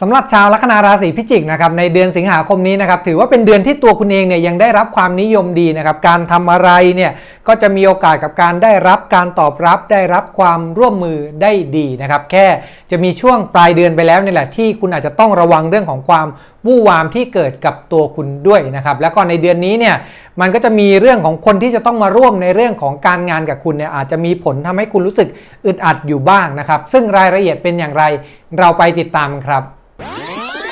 สำหรับชาวลัคนาราศีพิจิกนะครับในเดือนสิงหาคมนี้นะครับถือว่าเป็นเดือนที่ตัวคุณเองเนี่ยยังได้รับความนิยมดีนะครับการทำอะไรเนี่ยก็จะมีโอกาสกับการได้รับการตอบรับ ได้รับความร่วมมือได้ดีนะครับแค่จะมีช่วงปลายเดือนไปแล้วนี่แหละที่คุณอาจจะต้องระวังเรื่องของความวู่วามที่เกิดกับตัวคุณด้วยนะครับแล้วก็ในเดือนนี้เนี่ยมันก็จะมีเรื่องของคนที่จะต้องมาร่วมในเรื่องของการงานกับคุณเนี่ยอาจจะมีผลทำให้คุณรู้สึกอึดอัดอยู่บ้างนะครับซึ่งรายละเอียดเป็นอย่างไรเราไปติดตามครับ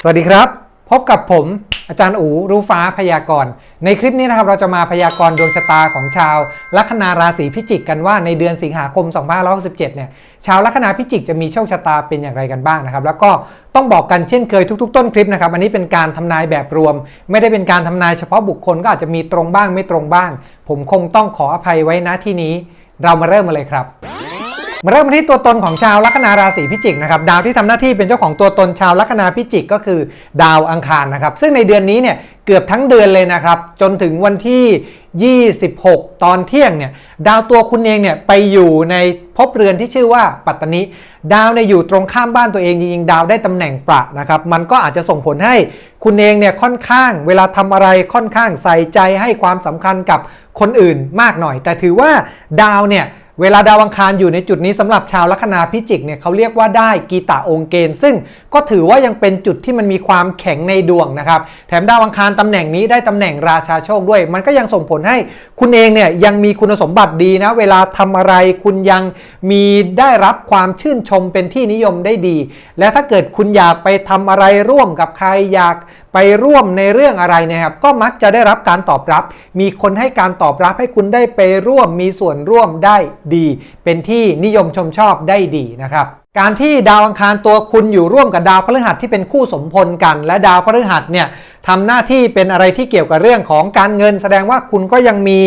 สวัสดีครับ พบกับผมอาจารย์อูรู้ฟ้าพยากรณ์ ในคลิปนี้นะครับเราจะมาพยากรณ์ดวงชะตาของชาวลัคนาราศีพิจิกกันว่าในเดือนสิงหาคม 2567 เนี่ยชาวลัคนาพิจิกจะมีโชคชะตาเป็นอย่างไรกันบ้างนะครับ แล้วก็ต้องบอกกันเช่นเคยทุก ๆ ต้นคลิปนะครับ อันนี้เป็นการทำนายแบบรวม ไม่ได้เป็นการทำนายเฉพาะบุคคลก็อาจจะมีตรงบ้างไม่ตรงบ้าง ผมคงต้องขออภัยไว้ณที่นี้ เรามาเริ่มมาเลยครับ มาเริ่มกันที่ตัวตนของชาวลัคนาราศีพิจิกนะครับดาวที่ทำหน้าที่เป็นเจ้าของตัวตนชาวลัคนาพิจิกก็คือ ดาวอังคารนะครับซึ่งในเดือนนี้เนี่ยเกือบทั้งเดือนเลยนะครับจนถึงวันที่ 26 ตอนเที่ยงเนี่ยดาวตัวคุณเองเนี่ยไปอยู่ในภพเรือนที่ชื่อว่าปัตตานิดาวเนี่ยอยู่ตรงข้ามบ้านตัวเองจริงๆดาวได้ตำแหน่งประนะครับมันก็อาจจะส่งผลให้คุณเองเนี่ยค่อนข้าง เวลาทำอะไรค่อนข้างใส่ใจให้ความสำคัญกับคนอื่นมากหน่อย แต่ถือว่าดาวเนี่ย เวลาดาวอังคารอยู่ในจุดนี้สำหรับชาวลัคนาพิจิกเนี่ยเขาเรียกว่าได้กีตาองค์เกณฑ์ซึ่งก็ถือว่ายังเป็นจุดที่มันมีความแข็งในดวงนะครับ แถมดาวอังคารตำแหน่งนี้ได้ตำแหน่งราชาโชคด้วย มันก็ยังส่งผลให้คุณเองเนี่ยยังมีคุณสมบัติดีนะ เวลาทำอะไรคุณยังมีได้รับความชื่นชมเป็นที่นิยมได้ดี และถ้าเกิดคุณอยากไปทำอะไรร่วมกับใครอยาก ไปร่วมในเรื่องอะไรนะครับ ก็มักจะได้รับการตอบรับ มีคนให้การตอบรับให้คุณได้ไปร่วมมีส่วนร่วมได้ดี เป็นที่นิยมชมชอบได้ดีนะครับการที่ดาวอังคารตัวคุณอยู่ร่วมกับดาวพฤหัสที่เป็นคู่สมพลกัน และดาวพฤหัสเนี่ย ทำหน้าที่เป็นอะไรที่เกี่ยวกับเรื่องของการเงิน แสดงว่าคุณก็ยังมี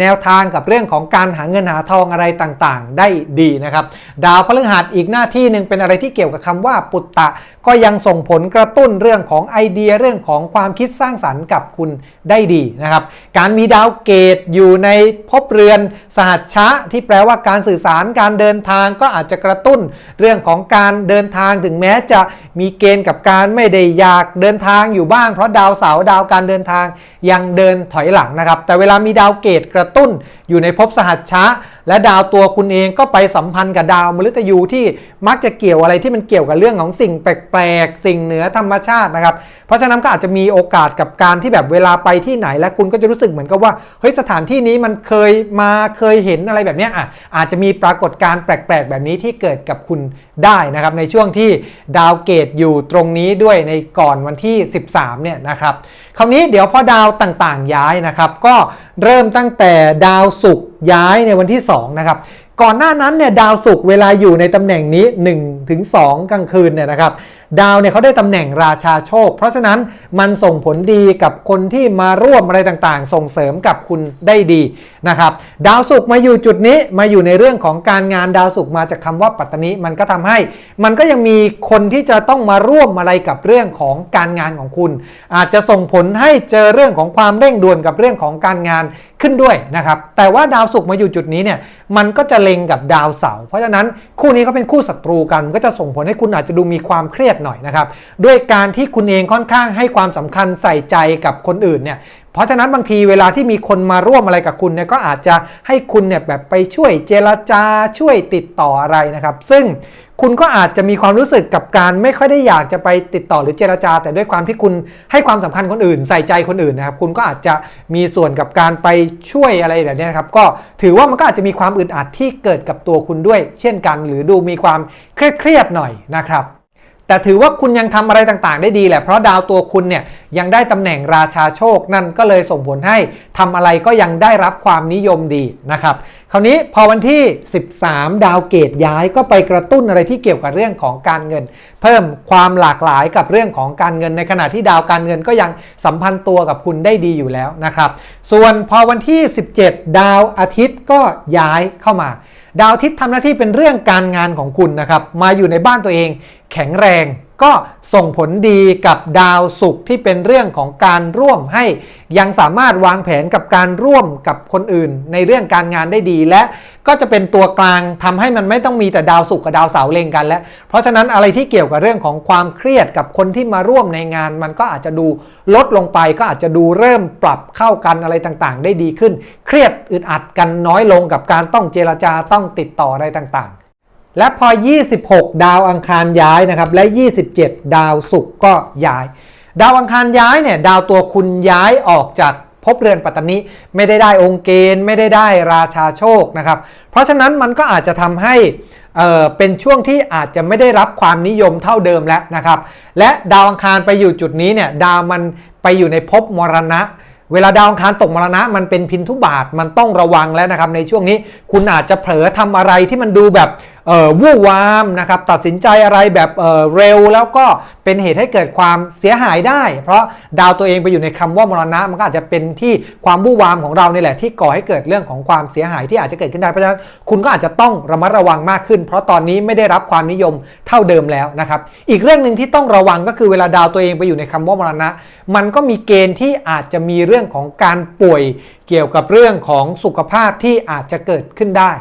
แนวทางกับเรื่องของการหาเงินหาทองอะไรต่างๆ ได้ดีนะครับ ดาวพฤหัสอีกหน้าที่หนึ่งเป็นอะไรที่เกี่ยวกับคำว่าปุตตะ ก็ยังส่งผลกระตุ้นเรื่องของไอเดียเรื่องของความคิดสร้างสรรค์กับคุณได้ดีนะครับ การมีดาวเกตอยู่ในภพเรือนสหัชชะ ที่แปลว่าการสื่อสารการเดินทางก็อาจจะกระตุ้นเรื่องของการเดินทางถึงแม้จะมีเกณฑ์กับการไม่ได้อยากเดินทางอยู่บ้างเพราะดาวเสาดาวการเดินทางยังเดินถอยหลังนะครับ แต่เวลามีดาวเกตกระตุ้นอยู่ในภพสหัชชะและดาวตัวคุณเองก็ไปสัมพันธ์กับดาวมฤตยูที่มักจะเกี่ยวอะไรที่มันเกี่ยวกับเรื่องของสิ่งแปลกๆ สิ่งเหนือธรรมชาตินะครับ เพราะฉะนั้นก็อาจจะมีโอกาสกับการที่แบบเวลาไปที่ไหน และคุณก็จะรู้สึกเหมือนกับว่าเฮ้ยสถานที่นี้มันเคยมาเคยเห็นอะไรแบบนี้อะอาจจะมีปรากฏการณ์แปลกๆ แบบนี้ที่เกิดกับคุณได้นะครับในช่วงที่ดาวเกตอยู่ตรงนี้ด้วยในก่อนวันที่ 13เนี่ยนะครับคราวนี้เดี๋ยวพอดาวต่างๆย้ายนะครับก็เริ่มตั้งแต่ดาวศุกร์ ย้ายในวันที่2นะครับ ก่อนหน้านั้นเนี่ยดาวศุกร์เวลาอยู่ในตำแหน่งนี้1ถึง2กลางคืนเนี่ยนะครับดาวเนี่ยเขาได้ตำแหน่งราชาโชค เพราะฉะนั้นมันส่งผลดีกับคนที่มาร่วมอะไรต่างๆ ส่งเสริมกับคุณได้ดีนะครับดาวศุกร์มาอยู่จุดนี้มาอยู่ในเรื่องของการงานดาวศุกร์มาจากคำว่าปัตตนิมันก็ทำให้ มันก็ยังมีคนที่จะต้องมาร่วมอะไรกับเรื่องของการงานของคุณ อาจจะส่งผลให้เจอเรื่องของความเร่งด่วนกับเรื่องของการงานขึ้นด้วยนะครับแต่ว่าดาวศุกร์มาอยู่จุดนี้เนี่ย มันก็จะเล็งกับดาวเสาร์เพราะฉะนั้นคู่นี้ก็เป็นคู่ศัตรูกันก็จะส่งผลให้คุณอาจจะดูมีความเครียดหน่อยนะครับด้วยการที่คุณเองค่อนข้างให้ความสำคัญใส่ใจกับคนอื่นเนี่ย เพราะฉะนั้นบางทีเวลาที่มีคนมาร่วมอะไรกับคุณเนี่ยก็อาจจะให้คุณเนี่ยแบบไปช่วยเจรจาช่วยติดต่ออะไรนะครับ ซึ่งคุณก็อาจจะมีความรู้สึกกับการไม่ค่อยได้อยากจะไปติดต่อหรือเจรจา แต่ด้วยความที่คุณให้ความสำคัญคนอื่น ใส่ใจคนอื่นนะครับ คุณก็อาจจะมีส่วนกับการไปช่วยอะไรแบบนี้นะครับ ก็ถือว่ามันก็อาจจะมีความอึดอัดที่เกิดกับตัวคุณด้วย เช่นกัน หรือดูมีความเครียดๆหน่อยนะครับ แต่ถือว่าคุณยังทำอะไรต่างๆ ได้ดีแหละ เพราะดาวตัวคุณเนี่ยยังได้ตำแหน่งราชาโชค นั่นก็เลยส่งผลให้ทำอะไรก็ยังได้รับความนิยมดีนะครับ คราวนี้พอวันที่ 13 ดาวเกตย้ายก็ไปกระตุ้นอะไรที่เกี่ยวกับเรื่องของการเงิน เพิ่มความหลากหลายกับเรื่องของการเงิน ในขณะที่ดาวการเงินก็ยังสัมพันธ์ตัวกับคุณได้ดีอยู่แล้วนะครับ ส่วนพอวันที่ 17 ดาวอาทิตย์ก็ย้ายเข้ามา ดาวอาทิตย์ทำหน้าที่เป็นเรื่องการงานของคุณนะครับ มาอยู่ในบ้านตัวเอง แข็งแรง ก็ส่งผลดีกับดาวศุกร์ที่เป็นเรื่องของการร่วมให้ยังสามารถวางแผนกับการร่วมกับคนอื่น ในเรื่องการงานได้ดีและก็จะเป็นตัวกลางทำให้มันไม่ต้องมีแต่ดาวศุกร์กับดาวเสาร์เล็งกันแล้ว เพราะฉะนั้นอะไรที่เกี่ยวกับเรื่องของความเครียดกับคนที่มาร่วมในงาน มันก็อาจจะดูลดลงไป ก็อาจจะดูเริ่มปรับเข้ากันอะไรต่างๆ ได้ดีขึ้น เครียดอึดอัดกันน้อยลงกับการต้องเจรจาต้องติดต่ออะไรต่างๆ และพอ 26 ดาวอังคารย้ายนะครับ และ 27 ดาวศุกร์ก็ย้าย ดาวอังคารย้ายเนี่ย ดาวตัวคุณย้ายออกจากภพเรือนปัตตานิไม่ได้ได้องค์เกณฑ์ไม่ได้ได้ราชาโชคนะครับ เพราะฉะนั้นมันก็อาจจะทำให้เเป็นช่วงที่อาจจะไม่ได้รับความนิยมเท่าเดิมแล้วนะครับ และดาวอังคารไปอยู่จุดนี้เนี่ยดาวมันไปอยู่ในภพมรณะ เวลาดาวอังคารตกมรณะ มันเป็นพินทุบาทมันต้องระวังแล้วนะครับในช่วงนี้คุณอาจจะเผลอทำอะไรที่มันดูแบบ วู่วามนะครับตัดสินใจอะไรแบบเเร็วแล้วก็เป็นเหตุให้เกิดความเสียหายได้ เพราะดาวตัวเองไปอยู่ในคำว่ามรณะมันก็อาจจะเป็นที่ความวู่วามของเราเนี่แหละที่ก่อให้เกิดเรื่องของความเสียหายที่อาจจะเกิดขึ้นได้เพราะฉะนั้นคุณก็อาจจะต้องระมัดระวังมากขึ้น เพราะตอนนี้ไม่ได้รับความนิยมเท่าเดิมแล้วนะครับอีกเรื่องหนึ่งที่ต้องระวังก็คือเวลาดาวตัวเองไปอยู่ในคำว่ามรณะ มันก็มีเกณฑ์ที่อาจจะมีเรื่องของการป่วยเกี่ยวกับเรื่องของสุขภาพที่อาจจะเกิดขึ้นได้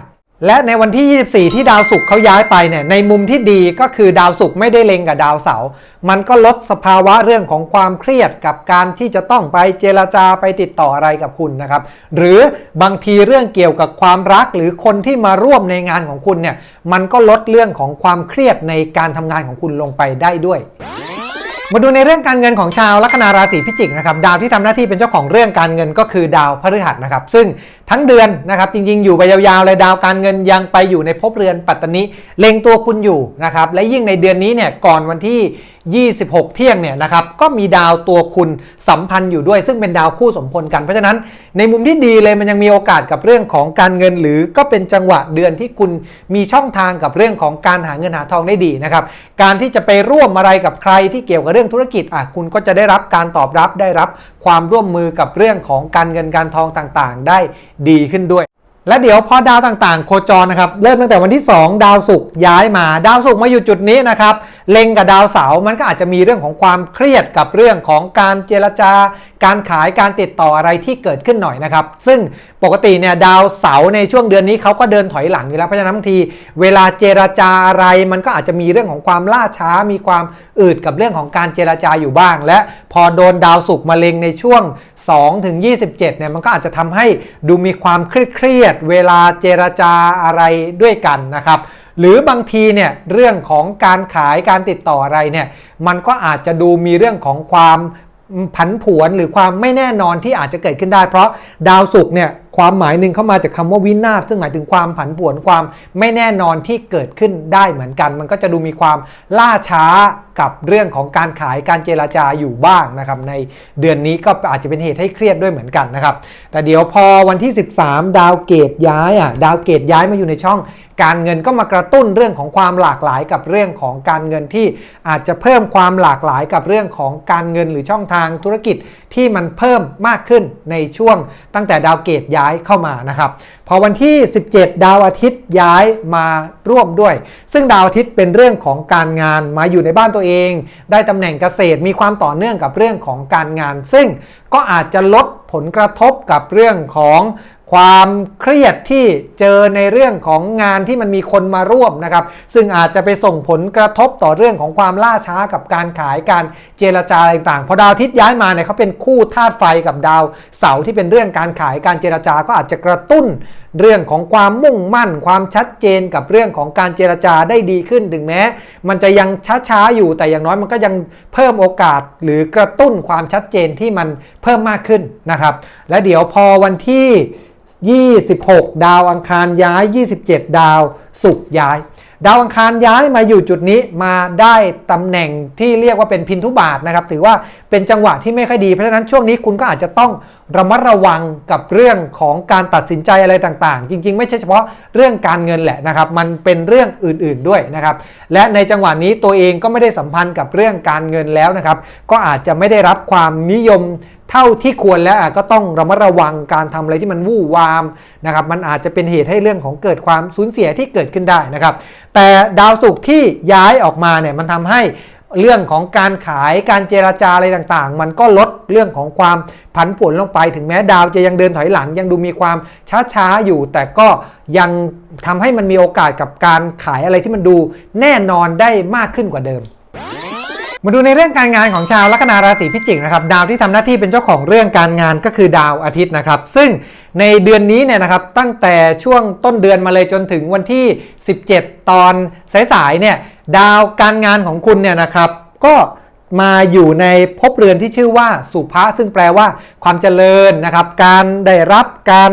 และในวันที่ 24 ที่ดาวศุกร์เขาย้ายไปเนี่ย ในมุมที่ดีก็คือดาวศุกร์ไม่ได้เล็งกับดาวเสาร์ มันก็ลดสภาวะเรื่องของความเครียดกับการที่จะต้องไปเจรจาไปติดต่ออะไรกับคุณนะครับ หรือบางทีเรื่องเกี่ยวกับความรักหรือคนที่มาร่วมในงานของคุณเนี่ย มันก็ลดเรื่องของความเครียดในการทำงานของคุณลงไปได้ด้วย มาดูในเรื่องการเงินของชาวลัคนาราศีพิจิกนะครับดาวที่ทำหน้าที่เป็นเจ้าของเรื่องการเงินก็คือดาวพฤหัสนะครับซึ่งทั้งเดือนนะครับจริงๆ อยู่ไปยาวๆเลยดาวการเงินยังไปอยู่ในภพเรือนปัตตนิเล็งตัวคุณอยู่นะครับและยิ่งในเดือนนี้เนี่ยก่อนวันที่ 26 เที่ยงเนี่ยนะครับก็มีดาวตัวคุณสัมพันธ์อยู่ด้วย ซึ่งเป็นดาวคู่สมพลกันเพราะฉะนั้น ในมุมที่ดีเลยมันยังมีโอกาสกับเรื่องของการเงิน หรือก็เป็นจังหวะเดือนที่คุณมีช่องทางกับเรื่องของการหาเงินหาทองได้ดีนะครับการที่จะไปร่วมอะไรกับใครที่เกี่ยวกับเรื่องื่องธุรกิจอะคุณก็จะได้รับการตอบรับได้รับความร่วมมือกับเรื่องของการเงินการทองต่างๆ ได้ดีขึ้นด้วย และเดี๋ยวพอดาวต่างๆ โคจรนะครับเริ่มตั้งแต่วันที่ 2 ดาวศุกร์ย้ายมาดาวศุกร์มาอยู่จุดนี้นะครับเล็งกับดาวเสาร์มันก็อาจจะมีเรื่องของความเครียดกับเรื่องของการเจรจา การขายการติดต่ออะไรที่เกิดขึ้นหน่อยนะครับ ซึ่งปกติเนี่ยดาวเสาร์ในช่วงเดือนนี้เขาก็เดินถอยหลังอยู่แล้วเพราะฉะนั้นบางที เวลาเจรจาอะไรมันก็อาจจะมีเรื่องของความล่าช้า มีความอืดกับเรื่องของการเจรจาอยู่บ้าง และพอโดนดาวศุกร์มาเล็งในช่วง2ถึง27เนี่ยมันก็อาจจะทำให้ดูมีความเครียดเวลาเจรจาอะไรด้วยกันนะครับหรือบางทีเนี่ยเรื่องของการขายการติดต่ออะไรเนี่ยมันก็อาจจะดูมีเรื่องของความ ผันผวนหรือความไม่แน่นอนที่อาจจะเกิดขึ้นได้ เพราะดาวศุกร์เนี่ยความหมายหนึ่งเข้ามาจากคำว่าวินาศซึ่งหมายถึงความผันผวนความไม่แน่นอนที่เกิดขึ้นได้เหมือนกัน มันก็จะดูมีความล่าช้ากับเรื่องของการขายการเจราจาอยู่บ้างนะครับในเดือนนี้ก็อาจจะเป็นเหตุให้เครียดด้วยเหมือนกันนะครับแต่เดี๋ยวพอวันที่ 13 ดาวเกตย้ายอะดาวเกตย้ายมาอยู่ในช่องการเงินก็มากระตุ้นเรื่องของความหลากหลายกับเรื่องของการเงินที่อาจจะเพิ่มความหลากหลายกับเรื่องของการเงินหรือช่องทางธุรกิจที่มันเพิ่มมากขึ้นในช่วงตั้งแต่ดาวเกตย้ายเข้ามานะครับพอวันที่ 17 ดาวอาทิตย์ย้ายมาร่วมด้วย ซึ่งดาวอาทิตย์เป็นเรื่องของการงานมาอยู่ในบ้านตัวเอง ได้ตำแหน่งเกษตรมีความต่อเนื่องกับเรื่องของการงาน ซึ่ง ก็อาจจะลดผลกระทบกับเรื่องของความเครียดที่เจอในเรื่องของงานที่มันมีคนมาร่วมนะครับ ซึ่งอาจจะไปส่งผลกระทบต่อเรื่องของความล่าช้ากับการขายการเจรจาต่างๆพอดาวอาทิตย์ย้ายมาเนี่ยเขาเป็นคู่ธาตุไฟกับดาวเสาร์ที่เป็นเรื่องการขายการเจรจาก็อาจจะกระตุ้นเรื่องของความมุ่งมั่น ความชัดเจนกับเรื่องของการเจรจาได้ดีขึ้นถึงแม้ มันจะยังช้าๆอยู่แต่อย่างน้อยมันก็ยังเพิ่มโอกาสหรือกระตุ้นความชัดเจนที่มันเพิ่มมากขึ้นนะครับ และเดี๋ยวพอวันที่ 26 ดาวอังคารย้าย 27 ดาวศุกร์ย้าย ดาวอังคารย้ายมาอยู่จุดนี้มาได้ตำแหน่งที่เรียกว่าเป็นพินทุบาทนะครับ ถือว่าเป็นจังหวะที่ไม่ค่อยดี เพราะฉะนั้นช่วงนี้คุณก็อาจจะต้อง ระมัดระวังกับเรื่องของการตัดสินใจอะไรต่างๆ จริง ๆ ไม่ใช่เฉพาะเรื่องการเงินแหละนะครับ มันเป็นเรื่องอื่นๆด้วยนะครับ และในจังหวะนี้ตัวเองก็ไม่ได้สัมพันธ์กับเรื่องการเงินแล้วนะครับ ก็อาจจะไม่ได้รับความนิยมเท่าที่ควรแล้วก็ต้องระมัดระวังการทำอะไรที่มันวู่วามนะครับ มันอาจจะเป็นเหตุให้เรื่องของเกิดความสูญเสียที่เกิดขึ้นได้นะครับ แต่ดาวศุกร์ที่ย้ายออกมาเนี่ยมันทำให้ เรื่องของการขายการเจราจาอะไรต่างๆ มันก็ลดเรื่องของความผันผวนลงไป ถึงแม้ดาวจะยังเดินถอยหลัง ยังดูมีความช้าๆอยู่ แต่ก็ยังทำให้มันมีโอกาสกับการขายอะไรที่มันดูแน่นอนได้มากขึ้นกว่าเดิมมาดูในเรื่องการงานของชาวลัคนาราศีพิจิกนะครับดาวที่ทำหน้าที่เป็นเจ้าของเรื่องการงานก็คือดาวอาทิตย์นะครับ ซึ่งในเดือนนี้เนี่ยนะครับตั้งแต่ช่วงต้นเดือนมาเลยจนถึงวันที่ 17 ตอนสายๆเนี่ย ดาวการงานของคุณเนี่ยนะครับ ก็มาอยู่ในภพเรือนที่ชื่อว่าสุภะซึ่งแปลว่าความเจริญนะครับ การได้รับการ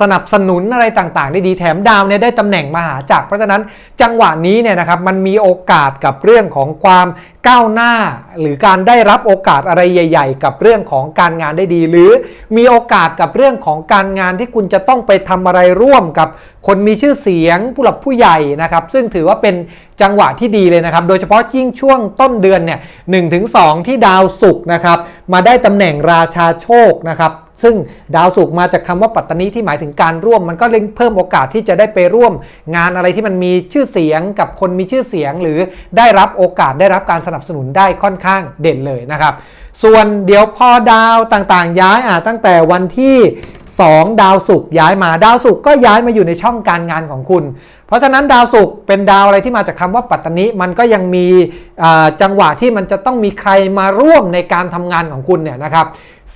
สนับสนุนอะไรต่างๆ ได้ดีแถมดาวเนี่ยได้ตำแหน่งมหาจักรเพราะฉะนั้นจังหวะนี้เนี่ยนะครับมันมีโอกาสกับเรื่องของความ ก้าวหน้า หรือการได้รับโอกาสอะไรใหญ่ ๆ กับเรื่องของการงานได้ดี หรือมีโอกาสกับเรื่องของการงานที่คุณจะต้องไปทำอะไรร่วมกับ คนมีชื่อเสียงผู้หลักผู้ใหญ่นะครับซึ่งถือว่าเป็นจังหวะที่ดีเลยนะครับ โดยเฉพาะยิ่งช่วงต้นเดือนเนี่ยหถึงสที่ดาวศุกร์นะครับมาได้ตำแหน่งราชาโชคนะครับ ซึ่งดาวศุกร์มาจากคำว่าปัตตานีที่หมายถึงการร่วม มันก็เล็งเพิ่มโอกาสที่จะได้ไปร่วม งานอะไรที่มันมีชื่อเสียงกับคนมีชื่อเสียง หรือได้รับโอกาสได้รับการสนับสนุนได้ค่อนข้างเด่นเลยนะครับ ส่วนเดี๋ยวพอดาวต่างๆ ย้ายอะตั้งแต่วันที่ 2 ดาวศุกร์ย้ายมาดาวศุกร์ก็ย้ายมาอยู่ในช่องการงานของคุณเพราะฉะนั้นดาวศุกร์เป็นดาวอะไรที่มาจากคำว่าปัตตนิมันก็ยังมีจังหวะที่มันจะต้องมีใครมาร่วมในการทำงานของคุณเนี่ยนะครับ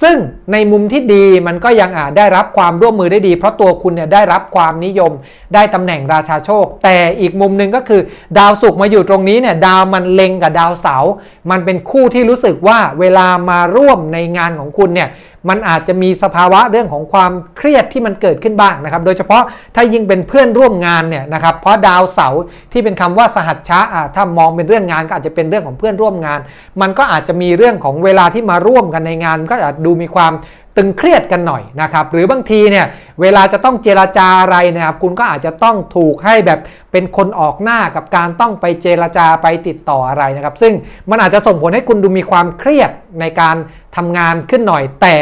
ซึ่งในมุมที่ดีมันก็ยังอาจได้รับความร่วมมือได้ดี เพราะตัวคุณเนี่ยได้รับความนิยม ได้ตำแหน่งราชาโชค แต่อีกมุมหนึ่งก็คือ ดาวศุกร์มาอยู่ตรงนี้เนี่ยดาวมันเล็งกับดาวเสาร์มันเป็นคู่ที่รู้สึกว่าเวลามาร่วมในงานของคุณเนี่ยมันอาจจะมีสภาวะเรื่องของความเครียดที่มันเกิดขึ้นบ้างนะครับ โดยเฉพาะถ้ายิ่งเป็นเพื่อนร่วมงานเนี่ยนะครับเพราะดาวเสาร์ที่เป็นคำว่าสหัชชะถ้ามองเป็นเรื่องงานก็อาจจะเป็นเรื่องของเพื่อนร่วมงาน มันก็อาจจะมีเรื่องของเวลาที่มาร่วมกันในงาน ก็อาจดูมีความตึงเครียดกันหน่อยนะครับหรือบางทีเนี่ยเวลาจะต้องเจรจาอะไรนะครับคุณก็อาจจะต้องถูกให้แบบเป็นคนออกหน้ากับการต้องไปเจรจาไปติดต่ออะไรนะครับ ซึ่งมันอาจจะส่งผลให้คุณดูมีความเครียดในการทำงานขึ้นหน่อย แต่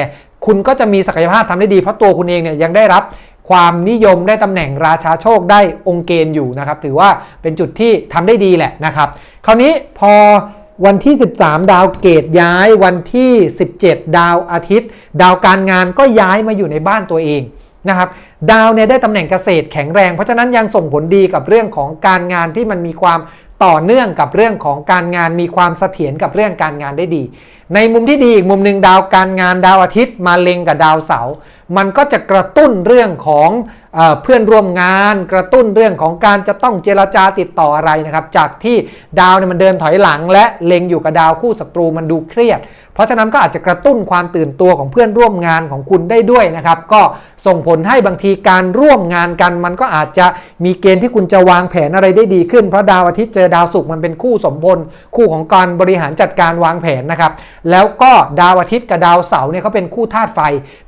คุณก็จะมีศักยภาพทำได้ดีเพราะตัวคุณเองเนี่ยยังได้รับ ความนิยมได้ตำแหน่งราชาโชคได้องค์เกณฑ์อยู่นะครับ ถือว่าเป็นจุดที่ทำได้ดีแหละนะครับ คราวนี้พอวันที่ 13 ดาวเกตย้ายวันที่ 17 ดาวอาทิตย์ ดาวการงานก็ย้ายมาอยู่ในบ้านตัวเอง นะครับดาวเนี่ยได้ตำแหน่งเกษตรแข็งแรง เพราะฉะนั้นยังส่งผลดีกับเรื่องของการงานที่มันมีความต่อเนื่องกับเรื่องของการงานมีความเสถียรกับเรื่องการงานได้ดี ในมุมที่ดีอีกมุมหนึ่งดาวการงานดาวอาทิตย์มาเล็งกับดาวเสาร์มันก็จะกระตุ้นเรื่องของเอเพื่อนร่วมงาน กระตุ้นเรื่องของการจะต้องเจรจาติดต่ออะไรนะครับ จากที่ดาวเนี่ยมันเดินถอยหลัง และเล็งอยู่กับดาวคู่ศัตรูมันดูเครียด เพราะฉะนั้นก็อาจจะกระตุ้นความตื่นตัวของเพื่อนร่วมงานของคุณได้ด้วยนะครับ ก็ส่งผลให้บางทีการร่วมงานกัน มันก็อาจจะมีเกณฑ์ที่คุณจะวางแผนอะไรได้ดีขึ้น เพราะดาวอาทิตย์เจอดาวศุกร์มันเป็นคู่สมพลคู่ของการบริหารจัดการวางแผนนะครับ แล้วก็ดาวอาทิตย์กับดาวเสาร์เนี่ยเขาเป็นคู่ธาตุไฟ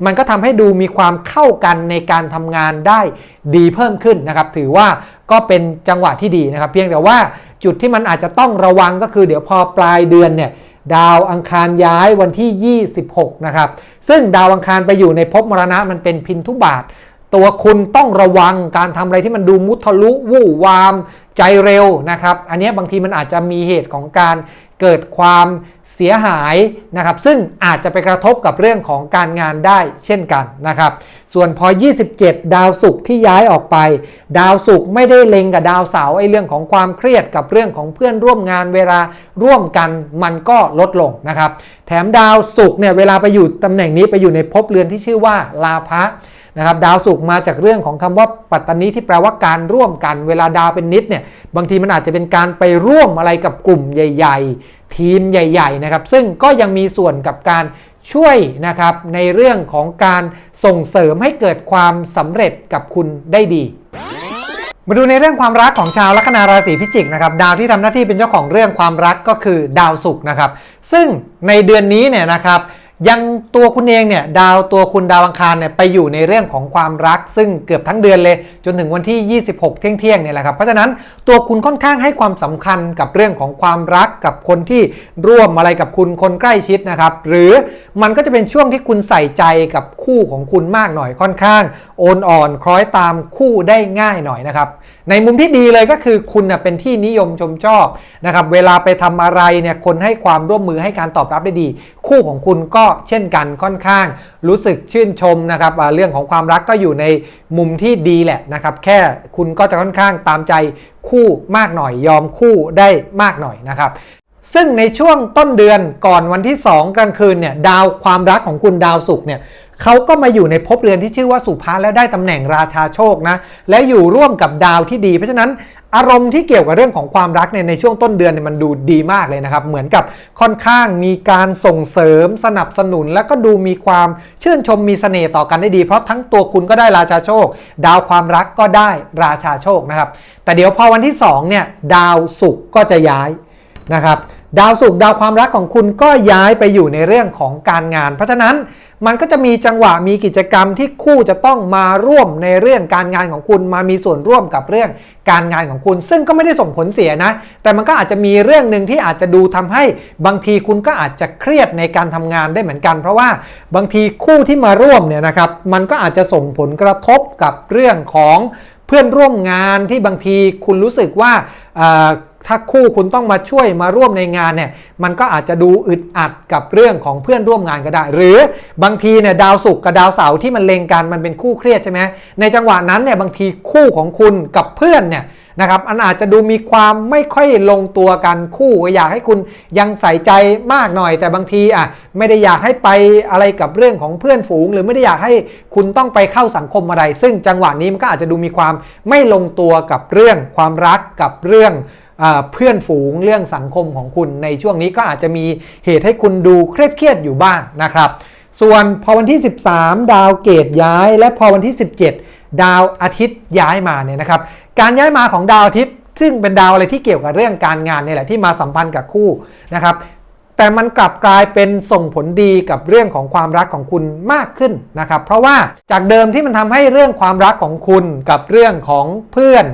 มันก็ทำให้ดูมีความเข้ากันในการทำงานได้ดีเพิ่มขึ้นนะครับ ถือว่าก็เป็นจังหวะที่ดีนะครับ เพียงแต่ว่าจุดที่มันอาจจะต้องระวังก็คือเดี๋ยวพอปลายเดือนเนี่ย ดาวอังคารย้ายวันที่ 26 นะครับ ซึ่งดาวอังคารไปอยู่ในภพมรณะมันเป็นพินทุบาท ตัวคุณต้องระวังการทำอะไรที่มันดูมุทะลุ วู่วาม ใจเร็วนะครับ อันนี้บางทีมันอาจจะมีเหตุของการ เกิดความเสียหายนะครับ ซึ่งอาจจะไปกระทบกับเรื่องของการงานได้เช่นกันนะครับ ส่วนพอ 27 ดาวศุกร์ที่ย้ายออกไป ดาวศุกร์ไม่ได้เล็งกับดาวเสาร์ไอ้เรื่องของความเครียดกับเรื่องของเพื่อนร่วมงานเวลาร่วมกันมันก็ลดลงนะครับ แถมดาวศุกร์เนี่ยเวลาไปอยู่ตำแหน่งนี้ไปอยู่ในภพเรือนที่ชื่อว่าลาภะ นะครับดาวศุกมาจากเรื่องของคำว่าปัตตานีที่แปลว่าการร่วมกันเวลาดาวเป็นนิดเนี่ยบางทีมันอาจจะเป็นการไปร่วมอะไรกับกลุ่มใหญ่ ๆ ทีมใหญ่ๆนะครับซึ่งก็ยังมีส่วนกับการช่วยนะครับในเรื่องของการส่งเสริมให้เกิดความสำเร็จกับคุณได้ดี มาดูในเรื่องความรักของชาวลัคนาราศีพิจิกนะครับดาวที่ทำหน้าที่เป็นเจ้าของเรื่องความรักก็คือดาวศุกร์นะครับ ซึ่งในเดือนนี้เนี่ยนะครับ ยังตัวคุณเองเนี่ยดาวตัวคุณดาวอังคารเนี่ยไปอยู่ในเรื่องของความรัก ซึ่งเกือบทั้งเดือนเลย จนถึงวันที่ 26 เที่ยงเที่ยงเนี่ยแหละครับเพราะฉะนั้นตัวคุณค่อนข้างให้ความสำคัญกับเรื่องของความรักกับคนที่ร่วมอะไรกับคุณคนใกล้ชิดนะครับ หรือมันก็จะเป็นช่วงที่คุณใส่ใจกับคู่ของคุณมากหน่อยค่อนข้างโอนอ่อนคล้อยตามคู่ได้ง่ายหน่อยนะครับ ในมุมที่ดีเลยก็คือคุณนะเป็นที่นิยมชมชอบนะครับเวลาไปทำอะไรเนี่ยคนให้ความร่วมมือให้การตอบรับได้ดี คู่ของคุณก็เช่นกันค่อนข้าง รู้สึกชื่นชมนะครับเรื่องของความรักก็อยู่ในมุมที่ดีแหละนะครับแค่คุณก็จะค่อนข้างตามใจคู่มากหน่อยยอมคู่ได้มากหน่อยนะครับ ซึ่งในช่วงต้นเดือนก่อนวันที่ 2 กลางคืนเนี่ยดาวความรักของคุณดาวศุกร์เนี่ยเขาก็มาอยู่ในภพเรือนที่ชื่อว่าสุภาแล้วได้ตำแหน่งราชาโชคนะและอยู่ร่วมกับดาวที่ดี เพราะฉะนั้นอารมณ์ที่เกี่ยวกับเรื่องของความรักเนี่ยในช่วงต้นเดือนเนี่ยมันดูดีมากเลยนะครับ เหมือนกับค่อนข้างมีการส่งเสริมสนับสนุน แล้วก็ดูมีความชื่นชมมีเสน่ห์ต่อกันได้ดี เพราะทั้งตัวคุณก็ได้ราชาโชค ดาวความรักก็ได้ราชาโชคนะครับ แต่เดี๋ยวพอวันที่สองเนี่ยดาวศุกร์ก็จะย้ายนะครับ ดาวศุกร์ดาวความรักของคุณก็ย้ายไปอยู่ในเรื่องของการงาน เพราะฉะนั้นมันก็จะมีจังหวะมีกิจกรรมที่คู่จะต้องมาร่วมในเรื่องการงานของคุณมามีส่วนร่วมกับเรื่องการงานของคุณ ซึ่งก็ไม่ได้ส่งผลเสียนะ แต่มันก็อาจจะมีเรื่องหนึ่งที่อาจจะดูทำให้บางทีคุณก็อาจจะเครียดในการทำงานได้เหมือนกัน เพราะว่าบางทีคู่ที่มาร่วมเนี่ยนะครับมันก็อาจจะส่งผลกระทบกับเรื่องของเพื่อนร่วมงานที่บางทีคุณรู้สึกว่า ถ้าคู่คุณต้องมาช่วยมาร่วมในงานเนี่ยมันก็อาจจะดูอึดอัดกับเรื่องของเพื่อนร่วมงานก็ได้ หรือบางทีเนี่ยดาวศุกร์กับดาวเสาร์ที่มันเลงกันมันเป็นคู่เครียดใช่ไหมในจังหวะนั้นเนี่ยบางทีคู่ของคุณกับเพื่อนเนี่ยนะครับอันอาจจะดูมีความไม่ค่อยลงตัวกันคู่อยากให้คุณยังใส่ใจมากหน่อย แต่บางทีอะไม่ได้อยากให้ไปอะไรกับเรื่องของเพื่อนฝูง หรือไม่ได้อยากให้คุณต้องไปเข้าสังคมอะไร ซึ่งจังหวะนี้มันก็อาจจะดูมีความไม่ลงตัวกับเรื่องความรักกับเรื่อง เพื่อนฝูงเรื่องสังคมของคุณในช่วงนี้ก็อาจจะมีเหตุให้คุณดูเครียดๆอยู่บ้างนะครับ ส่วนพอวันที่ 13 ดาวเกตย้าย และพอวันที่ 17 ดาวอาทิตย์ย้ายมาเนี่ยนะครับ การย้ายมาของดาวอาทิตย์ ซึ่งเป็นดาวอะไรที่เกี่ยวกับเรื่องการงานเนี่ยแหละที่มาสัมพันธ์กับคู่นะครับแต่มันกลับกลายเป็นส่งผลดีกับเรื่องของความรักของคุณมากขึ้นนะครับ เพราะว่าจากเดิมที่มันทำให้เรื่องความรักของคุณกับเรื่องของเพื่อน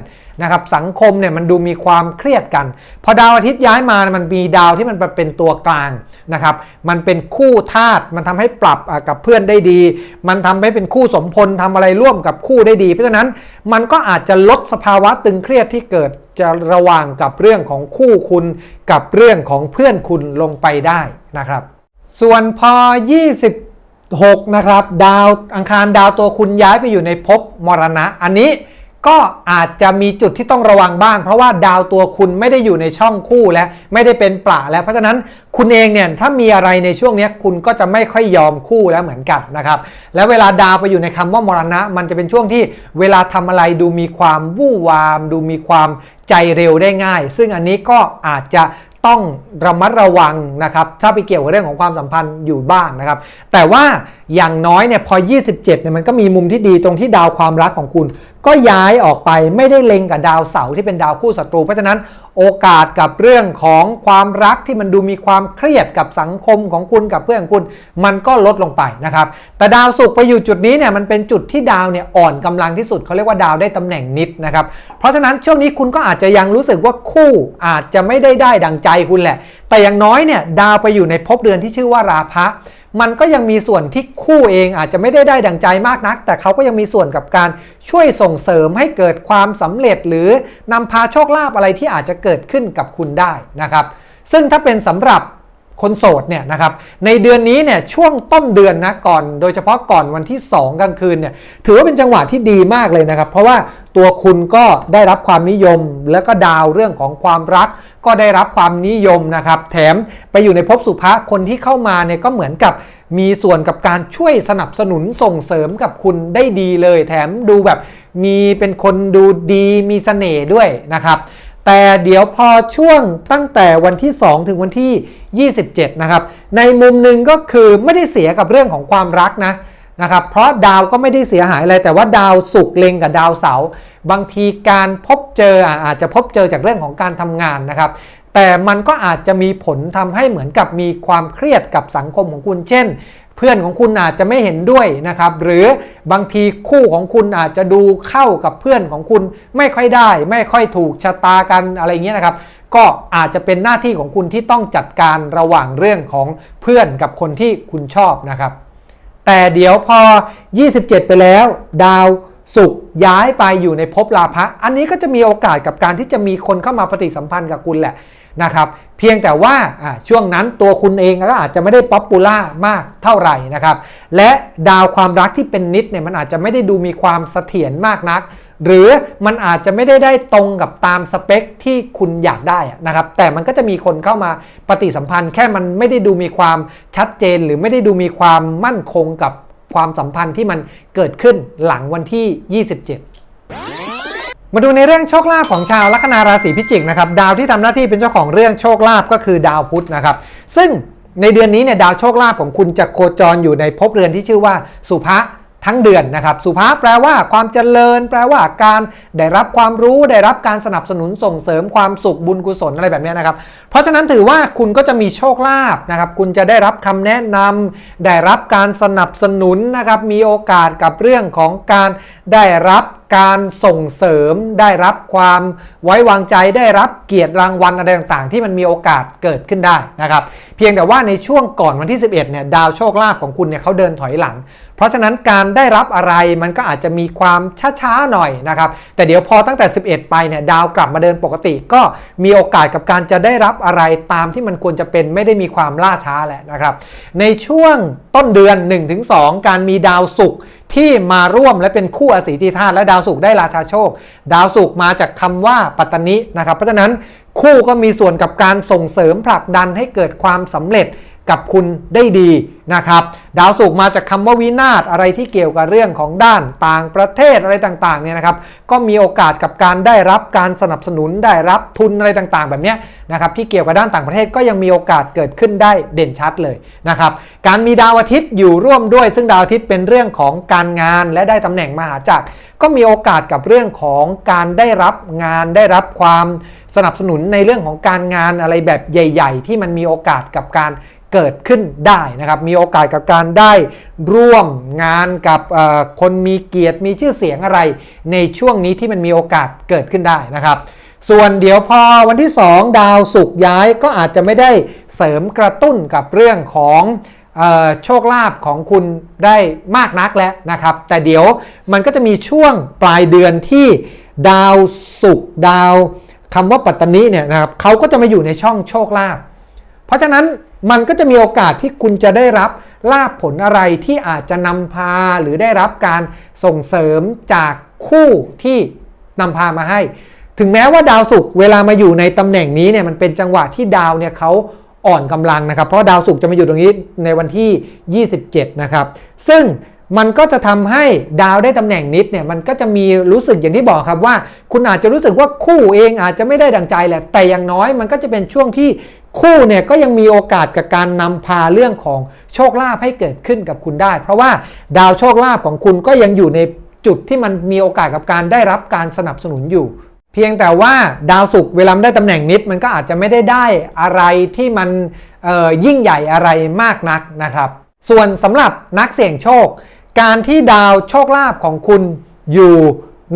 นะครับสังคมเนี่ยมันดูมีความเครียดกัน พอดาวอาทิตย์ย้ายมามันมีดาวที่มันเป็นตัวกลางนะครับมันเป็นคู่ธาตุมันทำให้ปรับกับเพื่อนได้ดี มันทำให้เป็นคู่สมพลทำอะไรร่วมกับคู่ได้ดี เพราะฉะนั้นมันก็อาจจะลดสภาวะตึงเครียดที่เกิดจะระว่างกับเรื่องของคู่คุณกับเรื่องของเพื่อนคุณลงไปได้นะครับ ส่วนพอ 26 นะครับ ดาวอังคารดาวตัวคุณย้ายไปอยู่ในภพมรณะอันนี้ ก็อาจจะมีจุดที่ต้องระวังบ้าง เพราะว่าดาวตัวคุณไม่ได้อยู่ในช่องคู่และไม่ได้เป็นปละแล้ว เพราะฉะนั้นคุณเองเนี่ยถ้ามีอะไรในช่วงนี้คุณก็จะไม่ค่อยยอมคู่แล้วเหมือนกันนะครับ แล้วเวลาดาวไปอยู่ในคำว่ามรณะ มันจะเป็นช่วงที่เวลาทำอะไรดูมีความวู่วาม ดูมีความใจเร็วได้ง่าย ซึ่งอันนี้ก็อาจจะต้องระมัดระวังนะครับ ถ้าไปเกี่ยวกับเรื่องของความสัมพันธ์อยู่บ้างนะครับ แต่ว่าอย่างน้อยเนี่ยพอ 27เนี่ยมันก็มีมุมที่ดีตรงที่ดาวความรักของคุณ ก็ย้ายออกไปไม่ได้เล็งกับดาวเสาร์ที่เป็นดาวคู่ศัตรู เพราะฉะนั้นโอกาสกับเรื่องของความรักที่มันดูมีความเครียดกับสังคมของคุณกับเพื่อนของคุณ มันก็ลดลงไปนะครับแต่ดาวศุกร์ไปอยู่จุดนี้เนี่ยมันเป็นจุดที่ดาวเนี่ยอ่อนกำลังที่สุดเขาเรียกว่าดาวได้ตำแหน่งนิดนะครับเพราะฉะนั้นช่วงนี้คุณก็อาจจะยังรู้สึกว่าคู่อาจจะไม่ได้ได้ดังใจคุณแหละ แต่อย่างน้อยเนี่ยดาวไปอยู่ในภพเรือนที่ชื่อว่าราพะ มันก็ยังมีส่วนที่คู่เองอาจจะไม่ได้ได้ดังใจมากนัก แต่เขาก็ยังมีส่วนกับการช่วยส่งเสริมให้เกิดความสำเร็จ หรือนำพาโชคลาภอะไรที่อาจจะเกิดขึ้นกับคุณได้นะครับ ซึ่งถ้าเป็นสำหรับ คนโสดเนี่ยนะครับในเดือนนี้เนี่ยช่วงต้นเดือนนะก่อน โดยเฉพาะก่อนวันที่ 2 กลางคืนเนี่ยถือว่าเป็นจังหวะที่ดีมากเลยนะครับ เพราะว่าตัวคุณก็ได้รับความนิยม แล้วก็ดาวเรื่องของความรัก ก็ได้รับความนิยมนะครับ แถมไปอยู่ในภพสุภะคนที่เข้ามาเนี่ยก็เหมือนกับมีส่วนกับการช่วยสนับสนุนส่งเสริมกับคุณได้ดีเลย แถมดูแบบมีเป็นคนดูดีมีเสน่ห์ด้วยนะครับ แต่เดี๋ยวพอช่วงตั้งแต่วันที่ 2 ถึงวันที่ 27 นะครับ ในมุมหนึ่งก็คือไม่ได้เสียกับเรื่องของความรักนะนะครับ เพราะดาวก็ไม่ได้เสียหายอะไร แต่ว่าดาวศุกเล็งกับดาวเสาร์บางทีการพบเจออะอาจจะพบเจอจากเรื่องของการทำงานนะครับ แต่มันก็อาจจะมีผลทำให้เหมือนกับมีความเครียดกับสังคมของคุณ เช่น เพื่อนของคุณอาจจะไม่เห็นด้วยนะครับ หรือบางทีคู่ของคุณอาจจะดูเข้ากับเพื่อนของคุณไม่ค่อยได้ ไม่ค่อยถูกชะตากันอะไรเงี้ยนะครับก็อาจจะเป็นหน้าที่ของคุณที่ต้องจัดการระหว่างเรื่องของเพื่อนกับคนที่คุณชอบนะครับ แต่เดี๋ยวพอ 27 ไปแล้ว ดาวศุกร์ย้ายไปอยู่ในภพลาภะอันนี้ก็จะมีโอกาสกับการที่จะมีคนเข้ามาปฏิสัมพันธ์กับคุณแหละ นะครับเพียงแต่ว่าช่วงนั้นตัวคุณเองก็อาจจะไม่ได้ป๊อปปูล่ามากเท่าไหร่นะครับและดาวความรักที่เป็นนิดเนี่ยมันอาจจะไม่ได้ดูมีความเสถียรมากนัก หรือมันอาจจะไม่ได้ได้ตรงกับตามสเปคที่คุณอยากได้นะครับแต่มันก็จะมีคนเข้ามาปฏิสัมพันธ์ แค่มันไม่ได้ดูมีความชัดเจน หรือไม่ได้ดูมีความมั่นคงกับความสัมพันธ์ที่มันเกิดขึ้นหลังวันที่ 27 มาดูในเรื่องโชคลาภของชาวลัคนาราศีพิจิกนะครับดาวที่ทำหน้าที่เป็นเจ้าของเรื่องโชคลาภก็คือดาวพุธนะครับซึ่งในเดือนนี้เนี่ยดาวโชคลาภของคุณจะโคจรอยู่ในภพเรือนที่ชื่อว่าสุภะทั้งเดือนนะครับสุภาพแปลว่าความเจริญ แปลว่าการได้รับความรู้ได้รับการสนับสนุนส่งเสริมความสุขบุญกุศลอะไรแบบนี้นะครับเพราะฉะนั้นถือว่าคุณก็จะมีโชคลาภนะครับคุณจะได้รับคำแนะนำได้รับการสนับสนุนนะครับมีโอกาสกับเรื่องของการได้รับ การส่งเสริมได้รับความไว้วางใจได้รับเกียรติรางวัลอะไรต่างๆ ที่มันมีโอกาสเกิดขึ้นได้นะครับ เพียงแต่ว่าในช่วงก่อนวันที่ 11เนี่ยดาวโชคลาภของคุณเนี่ยเขาเดินถอยหลัง เพราะฉะนั้นการได้รับอะไรมันก็อาจจะมีความช้าๆหน่อยนะครับ แต่เดี๋ยวพอตั้งแต่ 11 ไปเนี่ยดาวกลับมาเดินปกติ ก็มีโอกาสกับการจะได้รับอะไรตามที่มันควรจะเป็นไม่ได้มีความล่าช้าแหละนะครับ ในช่วงต้นเดือน 1-2 การมีดาวศุกร์ที่มาร่วมและเป็นคู่อสีที่ธาตุและดาวศุกร์ได้ราชาโชค ดาวศุกร์มาจากคำว่าปัตตนินะครับ เพราะฉะนั้นคู่ก็มีส่วนกับการส่งเสริมผลักดันให้เกิดความสำเร็จ กับคุณได้ดีนะครับ ดาวศุกมาจากคำว่าวินาศอะไรที่เกี่ยวกับเรื่องของด้านต่างประเทศอะไรต่างๆเนี่ยนะครับ ก็มีโอกาสกับการได้รับการสนับสนุนได้รับทุนอะไรต่างๆ แบบนี้นะครับที่เกี่ยวกับด้านต่างประเทศก็ยังมีโอกาสเกิดขึ้นได้เด่นชัดเลยนะครับ การมีดาวอาทิตย์อยู่ร่วมด้วย ซึ่งดาวอาทิตย์เป็นเรื่องของการงานและได้ตำแหน่งมหาจักรก็มีโอกาสกับเรื่องของการได้รับงานได้รับความสนับสนุนในเรื่องของการงานอะไรแบบใหญ่ ๆ ที่มันมีโอกาสกับการ เกิดขึ้นได้นะครับ มีโอกาสกับการได้ร่วมงานกับคนมีเกียรติมีชื่อเสียงอะไร ในช่วงนี้ที่มันมีโอกาสเกิดขึ้นได้นะครับ ส่วนเดี๋ยวพอวันที่ 2 ดาวศุกร์ย้ายก็อาจจะไม่ได้เสริมกระตุ้นกับเรื่องของโชคลาภของคุณได้มากนักแล้วนะครับ แต่เดี๋ยวมันก็จะมีช่วงปลายเดือนที่ดาวศุกร์ดาวคำว่าปัตตานีเนี่ยนะครับเขาก็จะมาอยู่ในช่องโชคลาภเพราะฉะนั้น มันก็จะมีโอกาสที่คุณจะได้รับลาภผลอะไรที่อาจจะนำพาหรือได้รับการส่งเสริมจากคู่ที่นำพามาให้ ถึงแม้ว่าดาวศุกร์เวลามาอยู่ในตำแหน่งนี้เนี่ยมันเป็นจังหวะที่ดาวเนี่ยเขาอ่อนกำลังนะครับ เพราะดาวศุกร์จะมาอยู่ตรงนี้ในวันที่ 27 นะครับ ซึ่งมันก็จะทำให้ดาวได้ตำแหน่งนิดเนี่ยมันก็จะมีรู้สึกอย่างที่บอกครับว่า คุณอาจจะรู้สึกว่าคู่เองอาจจะไม่ได้ดังใจแหละแต่อย่างน้อยมันก็จะเป็นช่วงที่ คู่เนี่ยก็ยังมีโอกาสกับการนำพาเรื่องของโชคลาภให้เกิดขึ้นกับคุณได้ เพราะว่าดาวโชคลาภของคุณก็ยังอยู่ในจุดที่มันมีโอกาสกับการได้รับการสนับสนุนอยู่ เพียงแต่ว่าดาวศุกร์เวลาได้ตำแหน่งนิดมันก็อาจจะไม่ได้ได้อะไรที่มันยิ่งใหญ่อะไรมากนักนะครับ ส่วนสำหรับนักเสี่ยงโชค การที่ดาวโชคลาภของคุณอยู่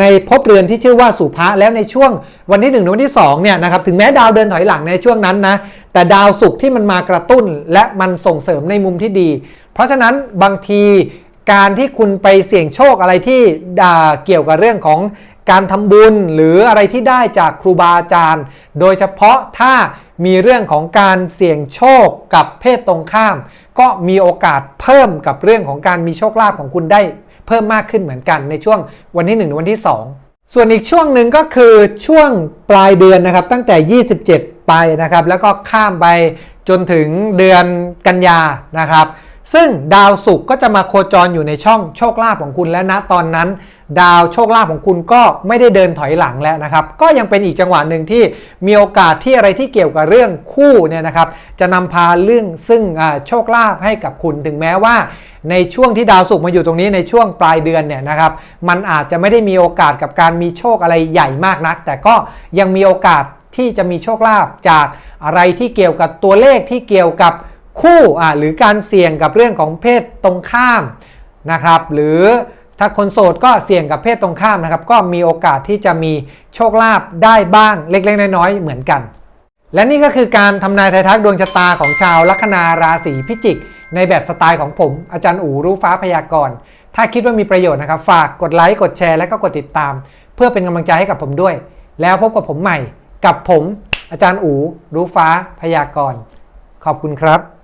ในภพเรือนที่ชื่อว่าสุภะแล้วในช่วงวันที่1ถึงวันที่2เนี่ยนะครับถึงแม้ดาวเดินถอยหลังในช่วงนั้นนะแต่ดาวศุกร์ที่มันมากระตุ้นและมันส่งเสริมในมุมที่ดี เพราะฉะนั้นบางทีการที่คุณไปเสี่ยงโชคอะไรที่เกี่ยวกับเรื่องของการทำบุญหรืออะไรที่ได้จากครูบาอาจารย์ โดยเฉพาะถ้ามีเรื่องของการเสี่ยงโชคกับเพศตรงข้าม ก็มีโอกาสเพิ่มกับเรื่องของการมีโชคลาภของคุณได้ เพิ่มมากขึ้นเหมือนกันในช่วงวันที่1ถึงวันที่ 2 ส่วนอีกช่วงหนึ่งก็คือช่วงปลายเดือนนะครับ ตั้งแต่ 27 ไปนะครับ แล้วก็ข้ามไปจนถึงเดือนกันยานะครับ ซึ่งดาวศุกร์ก็จะมาโคจรอยู่ในช่องโชคลาภของคุณและณตอนนั้น ดาวโชคลาภของคุณก็ไม่ได้เดินถอยหลังแล้วนะครับ ก็ยังเป็นอีกจังหวะหนึ่งที่มีโอกาสที่อะไรที่เกี่ยวกับเรื่องคู่เนี่ยนะครับจะนำพาเรื่องซึ่งโชคลาภให้กับคุณถึงแม้ว่าในช่วงที่ดาวศุกร์มาอยู่ตรงนี้ในช่วงปลายเดือนเนี่ยนะครับ มันอาจจะไม่ได้มีโอกาสกับการมีโชคอะไรใหญ่มากนัก แต่ก็ยังมีโอกาสที่จะมีโชคลาภจากอะไรที่เกี่ยวกับตัวเลขที่เกี่ยวกับคู่หรือการเสี่ยงกับเรื่องของเพศตรงข้ามนะครับ หรือ ถ้าคนโสดก็เสี่ยงกับเพศตรงข้ามนะครับ ก็มีโอกาสที่จะมีโชคลาภได้บ้างเล็กๆ น้อยๆ เหมือนกัน และนี่ก็คือการทำนายทายทักดวงชะตาของชาวลัคนาราศีพิจิก ในแบบสไตล์ของผมอาจารย์อูรู้ฟ้าพยากรณ์ ถ้าคิดว่ามีประโยชน์นะครับ ฝากกดไลค์กดแชร์และก็กดติดตาม เพื่อเป็นกำลังใจให้กับผมด้วย แล้วพบกับผมใหม่กับผม อาจารย์อูรู้ฟ้าพยากรณ์ ขอบคุณครับ